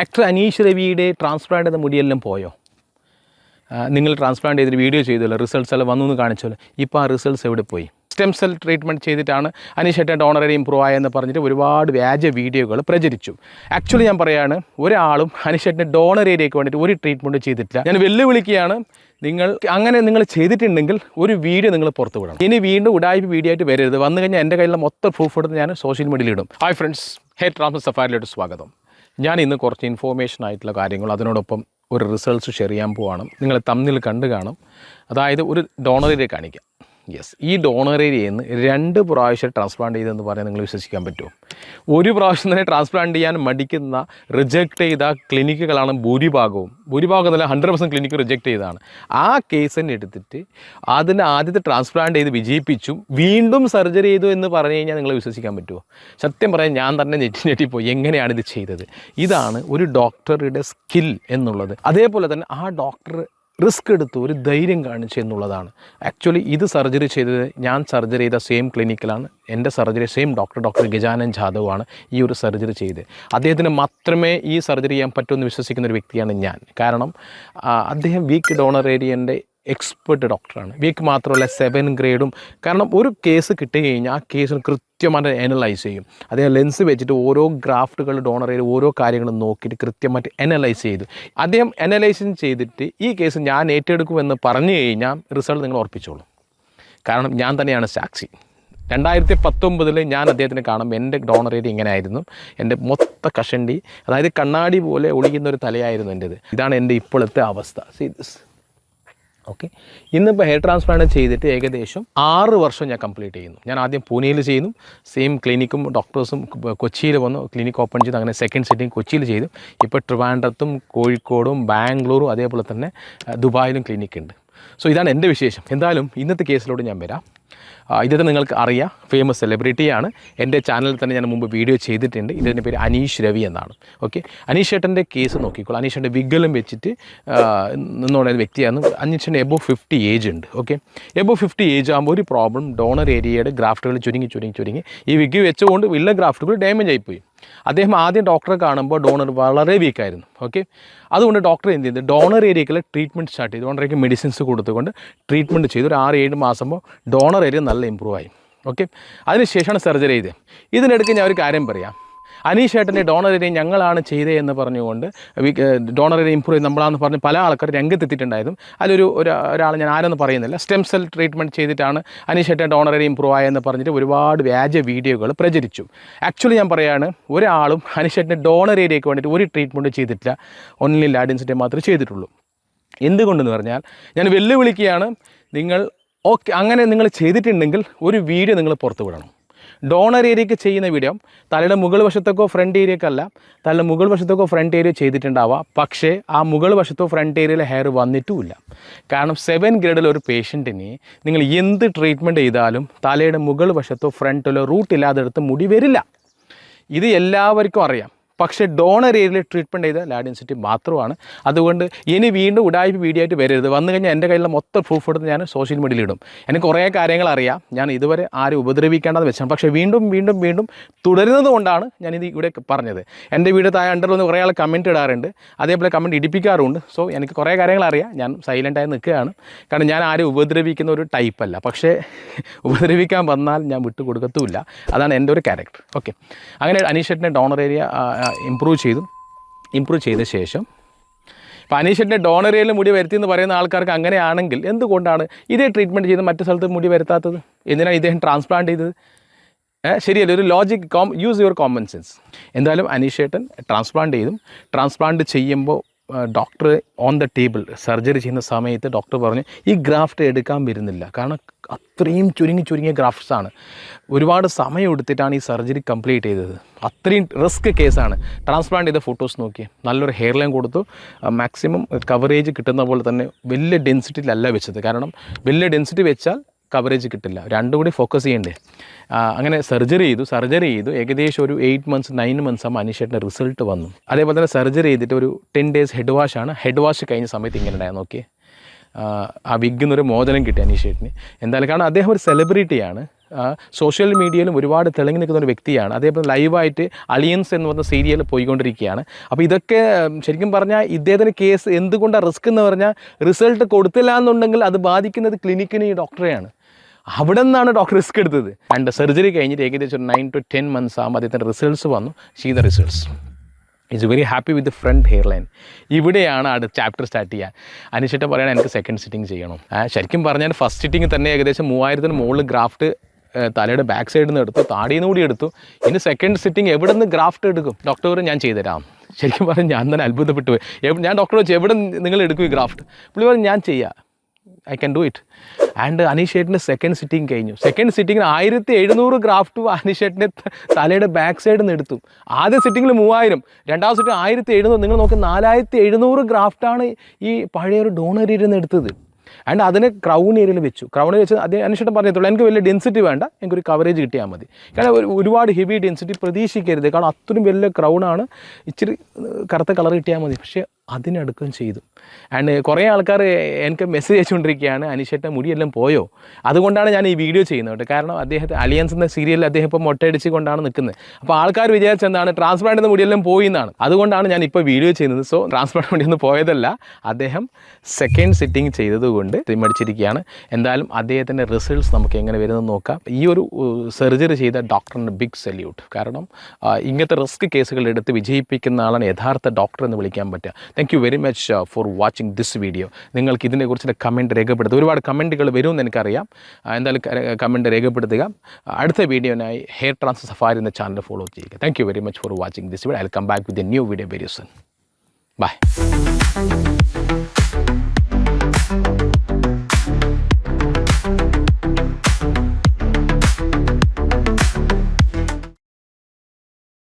Actor Aneesh രവിയുടെ transplant ചെയ്ത മുടിയെല്ലാം പോയോ? നിങ്ങൾ ട്രാൻസ്പ്ലാന്റ് ചെയ്തിട്ട് വീഡിയോ ചെയ്തല്ലോ റിസൾട്ട്സ് എല്ലാം വന്നു എന്ന് കാണിച്ചല്ലോ. ഇപ്പോൾ ആ റിസൾട്ട്സ് എവിടെ പോയി? സ്റ്റെം സെൽ ട്രീറ്റ്മെന്റ് ചെയ്തിട്ടാണ് അനീഷേട്ടൻ ഡോണറേരി ഇമ്പ്രൂവ് ആയെന്ന് പറഞ്ഞിട്ട് ഒരുപാട് വ്യാജ വീഡിയോകൾ പ്രചരിച്ചു. ആക്ച്വലി ഞാൻ പറയാണ് ഒരാളും അനീഷേട്ടന്റെ ഡോണറേരിയയ്ക്ക് വേണ്ടിയിട്ട് ഒരു ട്രീറ്റ്മെന്റ് ചെയ്തിട്ടില്ല. ഞാൻ വെല്ലുവിളിക്കുകയാണ് നിങ്ങൾ അങ്ങനെ നിങ്ങൾ ചെയ്തിട്ടുണ്ടെങ്കിൽ ഒരു വീഡിയോ നിങ്ങൾ പുറത്തു വിടണം. ഇനി വീണ്ടും ഉടായ്പ വീഡിയോ ആയിട്ട് വരരുത്. വന്നു കഴിഞ്ഞാൽ എന്റെ കയ്യിലുള്ള മൊത്തം പ്രൂഫ് എടുത്ത് ഞാൻ സോഷ്യൽ മീഡിയയിൽ ഇടും. ഹായ് ഫ്രണ്ട്സ് ഹെയർ ട്രാൻസ്ഫർ സഫാരിലോട്ട് സ്വാഗതം. ഞാൻ ഇന്ന് കുറച്ച് ഇൻഫോർമേഷൻ ആയിട്ടുള്ള കാര്യങ്ങൾ അതിനോടൊപ്പം ഒരു റിസൾട്ട്സ് ഷെയർ ചെയ്യാൻ പോവാണ്. നിങ്ങൾ തമ്മിൽ കണ്ടു കാണും. അതായത് ഒരു ഡോണറിനെ കാണിക്കാം. യെസ് ഈ ഡോണർ ഏരിയയിൽ നിന്ന് രണ്ട് പ്രാവശ്യം ട്രാൻസ്പ്ലാന്റ് ചെയ്തെന്ന് പറയാൻ നിങ്ങൾ വിശ്വസിക്കാൻ പറ്റുമോ? ഒരു പ്രാവശ്യം തന്നെ ട്രാൻസ്പ്ലാന്റ് ചെയ്യാൻ മടിക്കുന്ന റിജക്റ്റ് ചെയ്ത ക്ലിനിക്കുകളാണ് ഭൂരിഭാഗവും. ഭൂരിഭാഗം എന്നല്ല ഹൺഡ്രഡ് പെർസെന്റ് ക്ലിനിക്ക് റിജക്റ്റ് ചെയ്താണ് ആ കേസ് തന്നെ എടുത്തിട്ട് അതിന് ആദ്യത്തെ ട്രാൻസ്പ്ലാന്റ് ചെയ്ത് വിജയിപ്പിച്ചു. വീണ്ടും സർജറി ചെയ്തു എന്ന് പറഞ്ഞു കഴിഞ്ഞാൽ നിങ്ങൾ വിശ്വസിക്കാൻ പറ്റുമോ? സത്യം പറയാൻ ഞാൻ തന്നെ ഞെട്ടി ഞെട്ടിപ്പോയി എങ്ങനെയാണ് ഇത് ചെയ്തത്? ഇതാണ് ഒരു ഡോക്ടറുടെ സ്കിൽ എന്നുള്ളത്. അതേപോലെ തന്നെ ആ ഡോക്ടർ റിസ്ക് എടുത്ത് ഒരു ധൈര്യം കാണിച്ചു എന്നുള്ളതാണ്. ആക്ച്വലി ഇത് സർജറി ചെയ്തത് ഞാൻ സർജറി ചെയ്ത സെയിം ക്ലിനിക്കിലാണ് എന്റെ surgery same doctor doctor Gajanan ജാദവാണ് ഈ ഒരു സർജറി ചെയ്ത് അദ്ദേഹത്തിന് മാത്രമേ ഈ സർജറി ചെയ്യാൻ പറ്റുമെന്ന് വിശ്വസിക്കുന്ന ഒരു വ്യക്തിയാണ് ഞാൻ. കാരണം അദ്ദേഹം വീക്ക് ഡോണർ ഏരിയന്റെ എക്സ്പെർട്ട് ഡോക്ടറാണ് വീക്ക് മാത്രമല്ല സെവൻ ഗ്രേഡും കാരണം ഒരു കേസ് കിട്ടി കഴിഞ്ഞാൽ ആ കേസിന് കൃത്യമായിട്ട് അനലൈസ് ചെയ്യും. അദ്ദേഹം ലെൻസ് വെച്ചിട്ട് ഓരോ ഗ്രാഫ്റ്റുകൾ ഡോണർ ചെയ്ത് ഓരോ കാര്യങ്ങളും നോക്കിയിട്ട് കൃത്യമായിട്ട് അനലൈസ് ചെയ്ത്. അദ്ദേഹം അനലൈസ് ചെയ്തിട്ട് ഈ കേസ് ഞാൻ ഏറ്റെടുക്കുമെന്ന് പറഞ്ഞു കഴിഞ്ഞാൽ റിസൾട്ട് നിങ്ങൾ ഉറപ്പിച്ചോളൂ. കാരണം ഞാൻ തന്നെയാണ് സാക്ഷി. രണ്ടായിരത്തി പത്തൊമ്പതിൽ ഞാൻ അദ്ദേഹത്തിനെ കാണും. എന്റെ ഡോണർ ഏരിയ ഇങ്ങനെ ആയിരുന്നു എന്റെ മൊത്ത കഷണ്ടി അതായത് കണ്ണാടി പോലെ ഒളിക്കുന്ന ഒരു തലയായിരുന്നു എന്റേത്. ഇതാണ് എന്റെ ഇപ്പോഴത്തെ അവസ്ഥ. സീ ദിസ് ഓക്കെ ഇന്നിപ്പോൾ ഹെയർ ട്രാൻസ്പ്ലാന്റ് ചെയ്തിട്ട് ഏകദേശം ആറ് വർഷം ഞാൻ കംപ്ലീറ്റ് ചെയ്യുന്നു. ഞാൻ ആദ്യം പൂനെയിൽ ചെയ്യുന്നു സെയിം ക്ലിനിക്കും ഡോക്ടേഴ്സും കൊച്ചിയിൽ വന്നു. ക്ലിനിക്ക് ഓപ്പൺ ചെയ്തു. അങ്ങനെ സെക്കൻഡ് സെറ്റിംഗ് കൊച്ചിയിൽ ചെയ്തു. ഇപ്പോൾ ട്രിവാൻഡ്രത്തും കോഴിക്കോടും ബാംഗ്ലൂരും അതേപോലെ തന്നെ ദുബായിലും ക്ലിനിക്ക് ഉണ്ട്. സോ ഇതാണ് എന്റെ വിശേഷം. എന്തായാലും ഇന്നത്തെ കേസിലോട് ഞാൻ വരാം. ഇതൊക്കെ നിങ്ങൾക്ക് അറിയാം. ഫേമസ് സെലിബ്രിറ്റിയാണ് എന്റെ ചാനലിൽ തന്നെ ഞാൻ മുമ്പ് വീഡിയോ ചെയ്തിട്ടുണ്ട്. ഇതിന്റെ പേര് അനീഷ് രവി എന്നാണ്. ഓക്കെ അനീഷ് ഏട്ടന്റെ കേസ് നോക്കിക്കോളൂ. അനീഷ് ഏട്ടന്റെ വിഗലും വെച്ചിട്ട് നിന്നുള്ള വ്യക്തിയാണ്. അനീഷിന്റെ എബോ ഫിഫ്റ്റി ഏജ് ഉണ്ട്. ഓക്കെ എബോ ഫിഫ്റ്റി ഏജ് ആകുമ്പോൾ ഒരു പ്രോബ്ലം ഡോണർ ഏരിയയുടെ ഗ്രാഫ്റ്റുകൾ ചുരുങ്ങി ചുരുങ്ങി ചുരുങ്ങി. ഈ വിഗ് വെച്ചുകൊണ്ട് ഉള്ള ഗ്രാഫ്റ്റുകൾ ഡാമേജ് ആയിപ്പോയി. അദ്ദേഹം ആദ്യം ഡോക്ടറെ കാണുമ്പോൾ ഡോണർ വളരെ വീക്കായിരുന്നു ഓക്കെ അതുകൊണ്ട് ഡോക്ടർ എന്ത് ചെയ്തു? ഡോണർ ഏരിയയ്ക്ക് ട്രീറ്റ്മെന്റ് സ്റ്റാർട്ട് ചെയ്തു. ഡോണറേക്ക് മെഡിസിൻസ് കൊടുത്തുകൊണ്ട് ട്രീറ്റ്മെന്റ് ചെയ്തു. ഒരു ആറ് ഏഴ് മാസമ്പോൾ ഡോണർ ഏരിയ നല്ല ഇമ്പ്രൂവ് ആയി ഓക്കെ അതിനുശേഷമാണ് സർജറി ചെയ്തത്. ഇതിനിടയ്ക്ക് ഞാൻ ഒരു കാര്യം പറയാം. അനീഷ് ഏട്ടന്റെ ഡോണർ ഏരിയ ഞങ്ങളാണ് ചെയ്തത് എന്ന് പറഞ്ഞുകൊണ്ട് ഏരിയ ഇമ്പ്രൂവ് ചെയ്ത് നമ്മളാണെന്ന് പറഞ്ഞ് പല ആൾക്കാർ രംഗത്തെത്തിയിട്ടുണ്ടായിരുന്നു അതിലൊരു ഒരു ഒരാൾ ഞാൻ ആരെന്ന് പറയുന്നില്ല സ്റ്റെം സെൽ ട്രീറ്റ്മെന്റ് ചെയ്തിട്ടാണ് അനീഷ് ഏട്ടൻ ഏരിയ ഇമ്പ്രൂവ് ആയെന്ന് പറഞ്ഞിട്ട് ഒരുപാട് വ്യാജ വീഡിയോകൾ പ്രചരിച്ചു. ആക്ച്വലി ഞാൻ പറയാണ് ഒരാളും അനീഷ് ഏട്ടന്റെ ഡോണർ ഏരിയയ്ക്ക് വേണ്ടിയിട്ട് ഒരു ട്രീറ്റ്മെന്റ് ചെയ്തിട്ടില്ല ഓൺലി ലാഡിൻസിന്റെ മാത്രമേ ചെയ്തിട്ടുള്ളൂ. എന്തുകൊണ്ടെന്ന് പറഞ്ഞാൽ ഞാൻ വെല്ലുവിളിക്കുകയാണ് നിങ്ങൾ ഓക്കെ അങ്ങനെ നിങ്ങൾ ചെയ്തിട്ടുണ്ടെങ്കിൽ ഒരു വീഡിയോ നിങ്ങൾ പുറത്തു വിടണം. ഡോണർ ഏരിയക്ക് ചെയ്യുന്ന വീഡിയോ. തലയുടെ മുകൾ വശത്തേക്കോ ഫ്രണ്ട് ഏരിയക്കല്ല തലയുടെ മുകൾ വശത്തേക്കോ ഫ്രണ്ട് ഏരിയ ചെയ്തിട്ടുണ്ടാവാം. പക്ഷേ ആ മുകൾ വശത്തോ ഫ്രണ്ട് ഏരിയയിലെ ഹെയർ വന്നിട്ടുമില്ല. കാരണം സെവൻ ഗ്രേഡിൽ ഒരു പേഷ്യന്റിന് നിങ്ങൾ എന്ത് ട്രീറ്റ്മെന്റ് ചെയ്താലും തലയുടെ മുകൾ വശത്തോ ഫ്രണ്ടിലോ റൂട്ട് ഇല്ലാതെടുത്ത് മുടി വരില്ല. ഇത് എല്ലാവർക്കും അറിയാം. പക്ഷേ ഡോണർ ഏരിയയിൽ ട്രീറ്റ്മെന്റ് ചെയ്ത ലാഡിൻസിറ്റി മാത്രമാണ്. അതുകൊണ്ട് ഇനി വീണ്ടും ഉടായ്പ വീഡിയോ ആയിട്ട് വരരുത്. വന്നു കഴിഞ്ഞാൽ എന്റെ കയ്യിലുള്ള മൊത്തം പ്രൂഫ് എടുത്ത് ഞാൻ സോഷ്യൽ മീഡിയയിൽ ഇടും. എനിക്ക് കുറേ കാര്യങ്ങൾ അറിയാം. ഞാൻ ഇതുവരെ ആരും ഉപദ്രവിക്കേണ്ടത് വെച്ചാണ്. പക്ഷേ വീണ്ടും വീണ്ടും വീണ്ടും തുടരുന്നത് കൊണ്ടാണ് ഞാനിത് ഇവിടെ പറഞ്ഞത്. എന്റെ വീട് താഴെ അണ്ടറിൽ നിന്ന് കുറേ ആൾ കമന്റ് ഇടാറുണ്ട്. അതേപോലെ കമന്റ് ഇടിപ്പിക്കാറുണ്ട് സോ എനിക്ക് കുറേ കാര്യങ്ങൾ അറിയാം. ഞാൻ സൈലന്റായി നിൽക്കുകയാണ്. കാരണം ഞാൻ ആരും ഉപദ്രവിക്കുന്ന ഒരു ടൈപ്പല്ല പക്ഷേ ഉപദ്രവിക്കാൻ വന്നാൽ ഞാൻ വിട്ടുകൊടുക്കത്തുമില്ല. അതാണ് എന്റെ ഒരു ക്യാരക്ടർ ഓക്കെ അങ്ങനെ അനീഷേട്ടിന്റെ ഡോണർ ഏരിയ ഇമ്പ്രൂവ് ചെയ്തു. ഇമ്പ്രൂവ് ചെയ്ത ശേഷം ഇപ്പോൾ അനീഷിന്റെ ഡോണറിയയിൽ മുടി വരുത്തി എന്ന് പറയുന്ന ആൾക്കാർക്ക് അങ്ങനെയാണെങ്കിൽ എന്തുകൊണ്ടാണ് ഇതേ ട്രീറ്റ്മെന്റ് ചെയ്ത് മറ്റു സ്ഥലത്ത് മുടി വരുത്താത്തത്? എന്തിനാണ് ഇദ്ദേഹം ട്രാൻസ്പ്ലാന്റ് ചെയ്തത്? ശരിയല്ല? ഒരു ലോജിക് കോം യൂസ് യുവർ കോമൺ സെൻസ് എന്തായാലും അനീഷേട്ടൻ ട്രാൻസ്പ്ലാന്റ് ചെയ്തും. ട്രാൻസ്പ്ലാന്റ് ചെയ്യുമ്പോൾ doctor on the table surgery ചെയ്യുന്ന സമയത്ത് ഡോക്ടർ പറഞ്ഞു ഈ ഗ്രാഫ്റ്റ് എടുക്കാൻ വരുന്നില്ല. കാരണം അത്രയും ചുരുങ്ങി ചുരുങ്ങിയ ഗ്രാഫ്റ്റ്സ് ആണ്. ഒരുപാട് സമയം എടുത്തിട്ടാണ് ഈ സർജറി കംപ്ലീറ്റ് ചെയ്തത്. അത്രയും റിസ്ക് കേസാണ് ട്രാൻസ്പ്ലാന്റ് ചെയ്ത ഫോട്ടോസ് നോക്കി നല്ലൊരു ഹെയർ ലൈൻ കൊടുത്തു മാക്സിമം കവറേജ് കിട്ടുന്ന പോലെ തന്നെ വലിയ ഡെൻസിറ്റിയിലല്ല വെച്ചത്. കാരണം വലിയ ഡെൻസിറ്റി വെച്ചാൽ കവറേജ് കിട്ടില്ല. രണ്ടും കൂടി ഫോക്കസ് ചെയ്യണ്ടേ. അങ്ങനെ സർജറി ചെയ്തു സർജറി ചെയ്തു. ഏകദേശം ഒരു എയ്റ്റ് മന്ത്സ് നയൻ മന്ത്സ് ആ മനുഷ്യന്റെ റിസൾട്ട് വന്നു. അതേപോലെ തന്നെ സർജറി ചെയ്തിട്ട് ഒരു ടെൻ ഡേയ്സ് ഹെഡ് വാഷ് ആണ്. ഹെഡ് വാഷ് കഴിഞ്ഞ സമയത്ത് ഇങ്ങനെ ഉണ്ടായിരുന്നു നോക്കി ആ വിഗിൽ ഒരു മോചനം കിട്ടി അനീഷേട്ടിന്. എന്തായാലും കാരണം അദ്ദേഹം ഒരു സെലിബ്രിറ്റിയാണ് സോഷ്യൽ മീഡിയയിലും ഒരുപാട് തെളിഞ്ഞു നിൽക്കുന്ന ഒരു വ്യക്തിയാണ്. അതേപോലെ ലൈവായിട്ട് അലിയൻസ് എന്ന് പറഞ്ഞ സീരിയൽ പോയിക്കൊണ്ടിരിക്കുകയാണ്. അപ്പോൾ ഇതൊക്കെ ശരിക്കും പറഞ്ഞാൽ ഇദ്ദേഹത്തിന് കേസ് എന്തുകൊണ്ടാണ് റിസ്ക് എന്ന് പറഞ്ഞാൽ റിസൾട്ട് കൊടുത്തില്ല എന്നുണ്ടെങ്കിൽ അത് ബാധിക്കുന്നത് ക്ലിനിക്കിന് ഈ ഡോക്ടറെയാണ് അവിടെ നിന്നാണ് ഡോക്ടർ റിസ്ക് എടുത്തത്. ആൻഡ് സർജറി കഴിഞ്ഞിട്ട് ഏകദേശം ഒരു നയൻ ടു ടെൻ മന്ത്സ് ആകുമ്പോൾ അദ്ദേഹത്തിന്റെ റിസൾട്ട്സ് വന്നു. She the results is very happy with front hair line ഇവിടെയാണ് അടുത്ത ചാപ്റ്റർ സ്റ്റാർട്ട് ചെയ്യുക അനിശ്ചിട്ട് പറയണം എനിക്ക് സെക്കൻഡ് സിറ്റിംഗ് ചെയ്യണം. ശരിക്കും പറഞ്ഞാൽ ഫസ്റ്റ് സിറ്റിംഗ് തന്നെ ഏകദേശം മൂവായിരത്തിന് മുകളിൽ ഗ്രാഫ്റ്റ് തലയുടെ ബാക്ക് സൈഡിൽ നിന്ന് എടുത്തു താടിയിൽ നിന്ന് കൂടി എടുത്തു. ഇനി സെക്കൻഡ് സിറ്റിംഗ് എവിടെ നിന്ന് ഗ്രാഫ്റ്റ് എടുക്കും ഡോക്ടർ ഞാൻ ചെയ്തുതരാം. ശരിക്കും പറഞ്ഞാൽ ഞാൻ തന്നെ അത്ഭുതപ്പെട്ടു പോയി. ഞാൻ ഡോക്ടറെ വെച്ച് എവിടെ നിങ്ങൾ എടുക്കും ഈ ഗ്രാഫ്റ്റ് പുള്ളി പറഞ്ഞു ഞാൻ ചെയ്യാം. I can do it and അനീഷേട്ടിന്റെ second sitting കഴിഞ്ഞു. സെക്കൻഡ് സിറ്റിങ്ങിന് ആയിരത്തി എഴുന്നൂറ് ഗ്രാഫ്റ്റ് അനീഷേട്ടിന്റെ തലയുടെ ബാക്ക് സൈഡിൽ നിന്ന് എടുത്തു. ആദ്യ സിറ്റിങ്ങിൽ മൂവായിരം. രണ്ടാമത്തെ സിറ്റിംഗ് ആയിരത്തി എഴുന്നൂറ് നിങ്ങൾ നോക്കി നാലായിരത്തി എഴുന്നൂറ് ഗ്രാഫ്റ്റാണ് ഈ പഴയ ഒരു ഡോണർ ഏരിയയിൽ നിന്ന് എടുത്തത്. ആൻഡ് അതിനെ ക്രൗൺ ഏരിയയിൽ വെച്ചു. ക്രൗൺ വെച്ച് അതേ അന്വേഷണം പറഞ്ഞിട്ടുള്ളൂ എനിക്ക് വലിയ ഡെൻസിറ്റി വേണ്ട. എനിക്കൊരു കവറേജ് കിട്ടിയാൽ മതി. കാരണം ഒരു ഒരുപാട് ഹെവി ഡെൻസിറ്റി പ്രതീക്ഷിക്കരുത്. കാരണം അത്രയും വലിയ ക്രൗണാണ് ഇച്ചിരി കറുത്ത കളർ കിട്ടിയാൽ മതി. പക്ഷേ അതിനടുക്കം ചെയ്തു. ആൻഡ് കുറേ ആൾക്കാർ എനിക്ക് മെസ്സേജ് അയച്ചുകൊണ്ടിരിക്കുകയാണ് അനിഷേട്ട മുടിയെല്ലാം പോയോ? അതുകൊണ്ടാണ് ഞാൻ ഈ വീഡിയോ ചെയ്യുന്നത് കേട്ടോ. കാരണം അദ്ദേഹത്തെ അലിയൻസ് എന്ന സീരിയലിൽ അദ്ദേഹം ഇപ്പോൾ മൊട്ടയടിച്ച് കൊണ്ടാണ് നിൽക്കുന്നത്. അപ്പോൾ ആൾക്കാർ വിചാരിച്ചെന്താണ് ട്രാൻസ്പ്ലാന്റ് എന്ന മുടിയെല്ലാം പോയി എന്നാണ്. അതുകൊണ്ടാണ് ഞാൻ ഇപ്പോൾ വീഡിയോ ചെയ്യുന്നത്. സോ ട്രാൻസ്പ്ലാന്റ് മുടിയൊന്നും പോയതല്ല. അദ്ദേഹം സെക്കൻഡ് സിറ്റിംഗ് ചെയ്തതുകൊണ്ട് തിമ്മടിച്ചിരിക്കുകയാണ് എന്തായാലും അദ്ദേഹത്തിന്റെ റിസൾട്ട്സ് നമുക്ക് എങ്ങനെ വരുന്നത് നോക്കാം. ഈ ഒരു സർജറി ചെയ്ത ഡോക്ടറിന് ബിഗ് സല്യൂട്ട് കാരണം ഇങ്ങനത്തെ റിസ്ക് കേസുകൾ എടുത്ത് വിജയിപ്പിക്കുന്ന ആളാണ് യഥാർത്ഥ ഡോക്ടർ എന്ന് വിളിക്കാൻ പറ്റുക. Thank you very much for watching this video നിങ്ങൾക്ക് ഇതിനെക്കുറിച്ചുള്ള കമന്റ് രേഖപ്പെടുത്തുക ഒരുപാട് കമന്റുകൾ വരുമെന്ന് എനിക്കറിയാം. എന്തായാലും കമന്റ് രേഖപ്പെടുത്തുക. അടുത്ത വീഡിയോനായി ഹെയർ ട്രാൻസ് സഫാരി എന്ന ചാനൽ ഫോളോ ചെയ്യുക. Thank you very much for watching this video I come back with a new video very soon bye